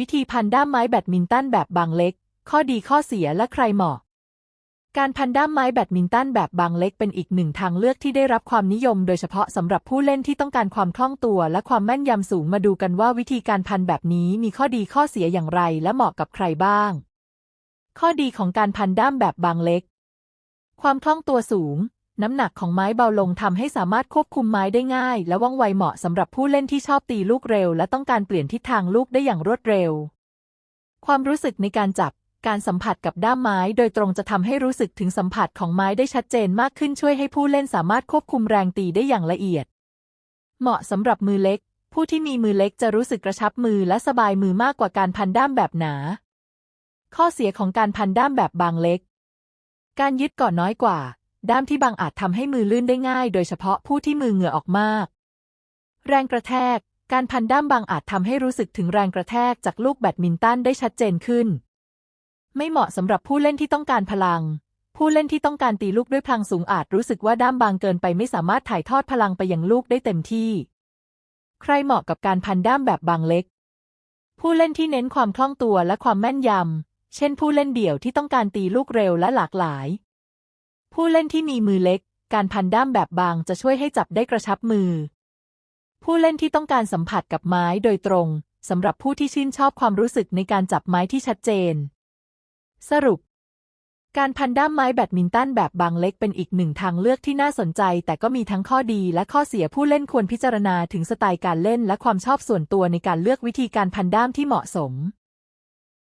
วิธีพันด้ามไม้แบดมินตันแบบบางเล็ก ข้อดีข้อเสียและใครเหมาะ การพันด้ามไม้แบดมินตันแบบบางเล็กเป็นอีกหนึ่งทางเลือกที่ได้รับความนิยม โดยเฉพาะสำหรับผู้เล่นที่ต้องการความคล่องตัวและความแม่นยำสูงมาดูกันว่าวิธีการพันแบบนี้มีข้อดีข้อเสียอย่างไรและเหมาะกับใครบ้าง ข้อดีของการพันด้ามแบบบางเล็ก ความคล่องตัวสูง น้ำหนักของไม้เบาลงทำให้สามารถควบคุมไม้ได้ง่าย และว่องไวเหมาะสำหรับผู้เล่นที่ชอบตีลูกเร็ว และต้องการเปลี่ยนทิศทางลูกได้อย่างรวดเร็ว ความรู้สึกในการจับ การสัมผัสกับด้ามไม้โดยตรงจะทำให้รู้สึกถึงสัมผัสของไม้ได้ชัดเจนมากขึ้นช่วยให้ผู้เล่นสามารถควบคุมแรงตีได้อย่างละเอียด เหมาะสำหรับมือเล็ก ผู้ที่มีมือเล็กจะรู้สึกกระชับมือและสบายมือมากกว่าการพันด้ามแบบหนา ข้อเสียของการพันด้ามแบบบางเล็ก การยึดเก่อนน้อยกว่า ด้ามที่บางอาจทำให้มือลื่นได้ง่าย โดยเฉพาะผู้ที่มือเหงื่อออกมาก แรงกระแทก การพันด้ามบางอาจทำให้รู้สึกถึงแรงกระแทกจากลูกแบดมินตันได้ชัดเจนขึ้น ไม่เหมาะสำหรับผู้เล่นที่ต้องการพลัง ผู้เล่นที่ต้องการตีลูกด้วยพลังสูงอาจรู้สึกว่าด้ามบางเกินไปไม่สามารถถ่ายทอดพลังไปยังลูกได้เต็มที่ ใครเหมาะกับการพันด้ามแบบบางเล็ก ผู้เล่นที่เน้นความคล่องตัวและความแม่นยำเช่นผู้เล่นเดี่ยวที่ต้องการตีลูกเร็วและหลากหลาย ผู้เล่นที่มีมือเล็ก การพันด้ามแบบบางจะช่วยให้จับได้กระชับมือ ผู้เล่นที่ต้องการสัมผัสกับไม้โดยตรงสำหรับผู้ที่ชื่นชอบความรู้สึกในการจับไม้ที่ชัดเจน สรุป การพันด้ามไม้แบดมินตันแบบบางเล็กเป็นอีกหนึ่งทางเลือกที่น่าสนใจ แต่ก็มีทั้งข้อดีและข้อเสียผู้เล่นควรพิจารณาถึงสไตล์การเล่นและความชอบส่วนตัวในการเลือกวิธีการพันด้ามที่เหมาะสม